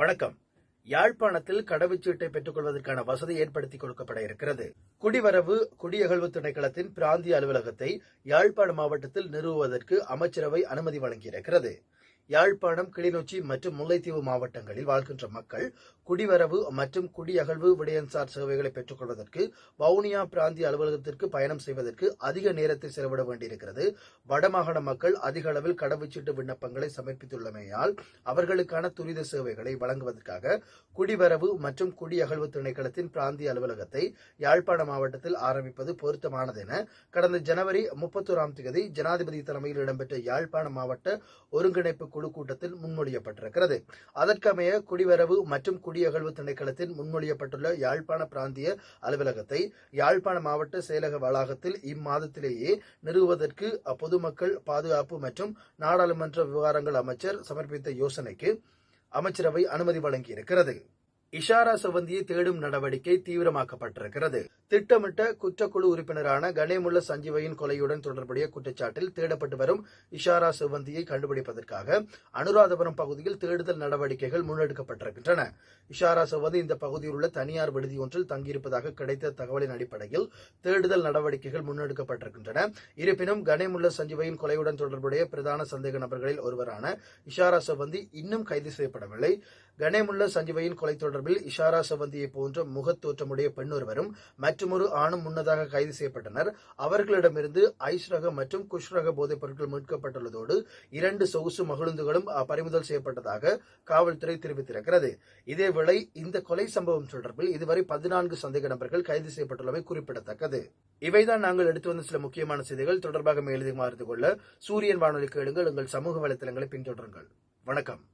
வணக்கம். யாழ்ப்பாணத்தில் கடவுச்சீட்டை பெற்றுக் கொள்வதற்கான வசதி ஏற்படுத்தி கொடுக்கப்பட இருக்கிறது. குடிவரவு குடியகழ்வு திணைக்களத்தின் பிராந்திய அலுவலகத்தை யாழ்ப்பாண மாவட்டத்தில் நிறுவுவதற்கு அமைச்சரவை அனுமதி வழங்கியிருக்கிறது. யாழ்ப்பாணம் கிளிநொச்சி மற்றும் முல்லைத்தீவு மாவட்டங்களில் வாழ்கின்ற மக்கள் குடிவரவு மற்றும் குடியகழ்வு விடயன்சார் சேவைகளை பெற்றுக் கொள்வதற்கு வவுனியா பிராந்திய அலுவலகத்திற்கு பயணம் செய்வதற்கு அதிக நேரத்தை செலவிட வேண்டியிருக்கிறது. வடமாகாண மக்கள் அதிக அளவில் கடவுச்சீட்டு விண்ணப்பங்களை சமர்ப்பித்துள்ளமையால் அவர்களுக்கான துரித சேவைகளை வழங்குவதற்காக குடிவரவு மற்றும் குடியகழ்வு திணைக்களத்தின் பிராந்திய அலுவலகத்தை யாழ்ப்பாண மாவட்டத்தில் ஆரம்பிப்பது பொருத்தமானது என கடந்த ஜனவரி முப்பத்தோராம் தேதி ஜனாதிபதி தலைமையில் இடம்பெற்ற யாழ்ப்பாண மாவட்ட ஒருங்கிணைப்பு குழு கூட்டத்தில் முன்மொழியப்பட்டிருக்கிறது. அதற்கமைய குடிவரவு மற்றும் குடியகழ்வு திணைக்களத்தில் முன்மொழியப்பட்டுள்ள யாழ்ப்பாண பிராந்திய அலுவலகத்தை யாழ்ப்பாண மாவட்ட செயலக வளாகத்தில் இம்மாதத்திலேயே நிறுவுவதற்கு பொதுமக்கள் பாதுகாப்பு மற்றும் நாடாளுமன்ற விவகாரங்கள் அமைச்சர் சமர்ப்பித்த யோசனைக்கு அமைச்சரவை அனுமதி வழங்கியிருக்கிறது. இஷாரா செவந்தியை தேடும் நடவடிக்கை தீவிரமாக்கப்பட்டிருக்கிறது. திட்டமிட்ட குற்றக்குழு உறுப்பினரான கணேமுள்ள சஞ்சீவையின் கொலையுடன் தொடர்புடைய குற்றச்சாட்டில் தேடப்பட்டு வரும் இஷாரா செவந்தியை கண்டுபிடிப்பதற்காக அனுராதபுரம் பகுதியில் தேடுதல் நடவடிக்கைகள் முன்னெடுக்கப்பட்டிருக்கின்றன. இஷாரா செவந்தி இந்த பகுதியில் உள்ள தனியார் விடுதி ஒன்றில் தங்கியிருப்பதாக கிடைத்த தகவலின் அடிப்படையில் தேடுதல் நடவடிக்கைகள் முன்னெடுக்கப்பட்டிருக்கின்றன. இருப்பினும் கணேமுள்ள சஞ்சீவையின் கொலையுடன் தொடர்புடைய பிரதான சந்தேக நபர்களில் ஒருவரான இஷாரா செவந்தி இன்னும் கைது செய்யப்படவில்லை. கணேமுள்ள சஞ்சீவையின் கொலை தொடர்பில் இஷாரா சவந்தியை போன்ற முகத்தோற்றமுடைய பெண்ணொருவரும் மற்றொரு ஆணும் முன்னதாக கைது செய்யப்பட்டனர். அவர்களிடமிருந்து ஐஸ் ரக மற்றும் குஷ் ரக போதைப் பொருட்கள் மீட்கப்பட்டுள்ளதோடு இரண்டு சொகுசு மகிழுந்துகளும் பறிமுதல் செய்யப்பட்டதாக காவல்துறை தெரிவித்திருக்கிறது. இதேவேளை இந்த கொலை சம்பவம் தொடர்பில் இதுவரை பதினான்கு சந்தேக நபர்கள் கைது செய்யப்பட்டுள்ளமை குறிப்பிடத்தக்கது. இவைதான் நாங்கள் எடுத்து வந்த சில முக்கியமான செய்திகள். தொடர்பாக மேலதிகமாக அறிந்து கொள்ள சூரியன் வானொலி கேளுங்கள். எங்கள் சமூக வலைதளங்களை பின்தொடருங்கள். வணக்கம்.